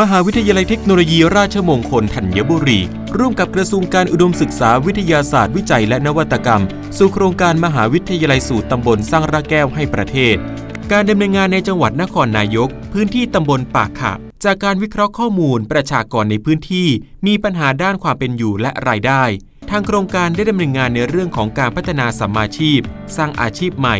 มหาวิทยาลัยเทคโนโลยีราชมงคลธัญบุรี ร่วมกับกระทรวงการอุดมศึกษาวิทยาศาสตร์วิจัยและนวัตกรรม สู่โครงการมหาวิทยาลัยสู่ตำบลสร้างระแก้วให้ประเทศ การดำเนินงานในจังหวัดนครนายก พื้นที่ตำบลปากขะจากการวิเคราะห์ข้อมูลประชากรในพื้นที่ มีปัญหาด้านความเป็นอยู่และรายได้ ทางโครงการได้ดำเนินงานในเรื่องของการพัฒนาสัมมาชีพ สร้างอาชีพใหม่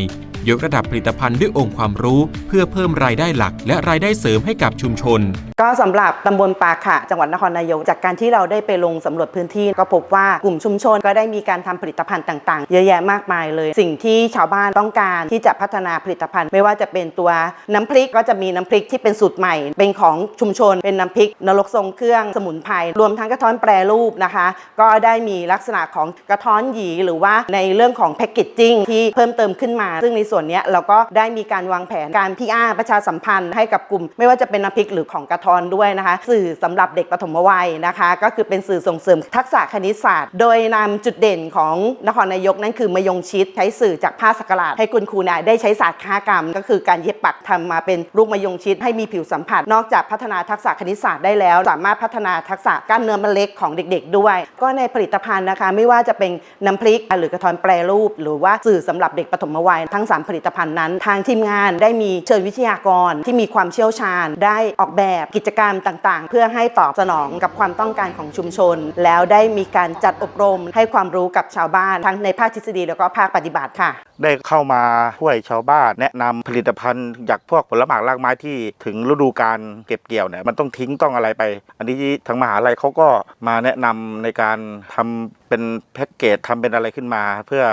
ยกระดับผลิตภัณฑ์ด้วยองค์ความรู้ เพื่อเพิ่มรายได้หลัก และรายได้เสริมให้กับชุมชน ก็สำหรับตำบลปาขะจังหวัดนครนายก จากการที่เราได้ไปลงสำรวจพื้นที่ ก็พบว่ากลุ่มชุมชนก็ได้มีการทำผลิตภัณฑ์ต่างๆ เยอะแยะมากมายเลย สิ่งที่ชาวบ้านต้องการที่จะพัฒนาผลิตภัณฑ์ ไม่ว่าจะเป็นตัวน้ำพริกก็จะมีน้ำพริกที่เป็นสูตรใหม่ เป็นของชุมชน เป็นน้ำพริกนรกทรงเครื่องสมุนไพรรวมทั้งกระท้อนแปรรูปนะคะ ก็ได้มีลักษณะของกระท้อนหยีหรือว่าในเรื่องของแพคเกจจิ้งที่เพิ่มเติมขึ้นมา ซึ่งในส่วนนี้เราก็ได้มีการวางแผนการพีอาประชาสัมพันธ์ให้กับกลุ่ม ไม่ว่าจะเป็นน้ำพริกหรือของกระทอนด้วยนะคะ สื่อสำหรับเด็กปฐมวัยนะคะ ก็คือเป็นสื่อส่งเสริมทักษะคณิตศาสตร์ โดยนำจุดเด่นของนครนายกนั่นคือมยงชิดใช้สื่อจากผ้าสักหลาดให้คุณครูเนี่ยได้ใช้ศาสตร์ค้ากรรม ก็คือการเย็บปักทำมาเป็นลูกมยงชิดให้มีผิวสัมผัส นอกจากพัฒนาทักษะคณิตศาสตร์ได้แล้ว สามารถพัฒนาทักษะกล้ามเนื้อมันเล็กของเด็ก ๆ ด้วย ก็ในผลิตภัณฑ์นะคะ ไม่ว่าจะเป็นน้ำพริกหรือกระทอนแปรรูป หรือว่าสื่อสำหรับเด็กปฐมวัยทั้งสามผลิตภัณฑ์นั้น ทางทีมงานได้มีเชิญวิทยากรที่มีความเชี่ยวชาญ ได้ออกแบบกิจกรรมต่างๆ เพื่อให้ตอบสนองกับความต้องการของชุมชน แล้วได้มีการจัดอบรมให้ความรู้กับชาวบ้านทั้งในภาคทฤษฎีแล้วก็ภาคปฏิบัติค่ะ ได้เข้ามาช่วยชาวบ้านแนะนำผลิตภัณฑ์จากพวกผลไม้รากไม้ที่ถึงฤดูการเก็บเกี่ยวเนี่ยมันต้องทิ้งต้องอะไรไป อันนี้ทางมหาลัยเขาก็มาแนะนำในการทำเป็นแพ็กเกจทำเป็นอะไรขึ้นมา เพื่อ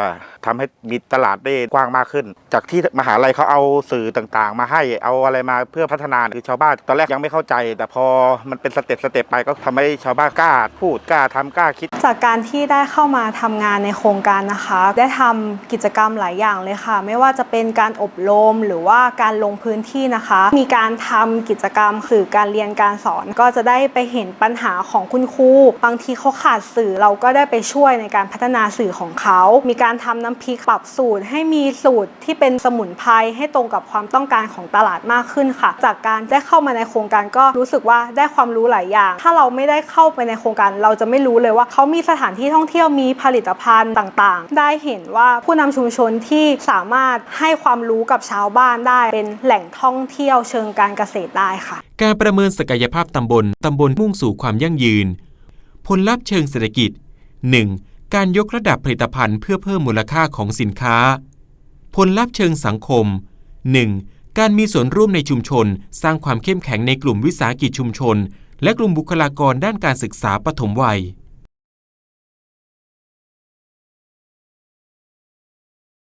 ทำให้มีตลาดได้กว้างมากขึ้น จากที่มหาลัยเขาเอาสื่อต่างๆ มาให้เอาอะไรมาเพื่อพัฒนาคือชาวบ้านตอนแรกยังไม่เข้าใจ แต่พอมันเป็นสเต็ปสเต็ปไปก็ทำให้ชาวบ้านกล้าพูดกล้าทำกล้าคิด จากการที่ได้เข้ามาทำงานในโครงการนะคะ ได้ทำกิจกรรมหลายอย่างเลยค่ะ ไม่ว่าจะเป็นการอบรมหรือว่าการลงพื้นที่นะคะ มีการทำกิจกรรมสื่อการเรียนการสอน ก็จะได้ไปเห็นปัญหาของคุณครูบางทีเขาขาดสื่อเราก็ได้ไปช่วยในการพัฒนาสื่อของเขา มีการทำน้ำพริกปรับสูตร ให้มีสูตรที่เป็นสมุนไพรให้ตรงกับความต้องการของตลาดมากขึ้นค่ะ จากการได้เข้ามาในโครงการก็รู้สึกว่าได้ความรู้หลายอย่าง ถ้าเราไม่ได้เข้าไปในโครงการเราจะไม่รู้เลยว่าเขามีสถานที่ท่องเที่ยวมีผลิตภัณฑ์ต่างๆ ได้เห็นว่าผู้นำชุมชนที่สามารถให้ความรู้กับชาวบ้านได้ เป็นแหล่งท่องเที่ยวเชิงการเกษตรได้ค่ะ การประเมินศักยภาพตำบลตำบลมุ่งสู่ความยั่งยืน ผลลัพธ์เชิงเศรษฐกิจ 1. การยกระดับผลิตภัณฑ์เพื่อเพิ่มมูลค่าของสินค้า ผลลัพธ์เชิงสังคม 1. การมีส่วนร่วมในชุมชน สร้างความเข้มแข็งในกลุ่มวิสาหกิจชุมชน และกลุ่มบุคลากรด้านการศึกษาปฐมวัย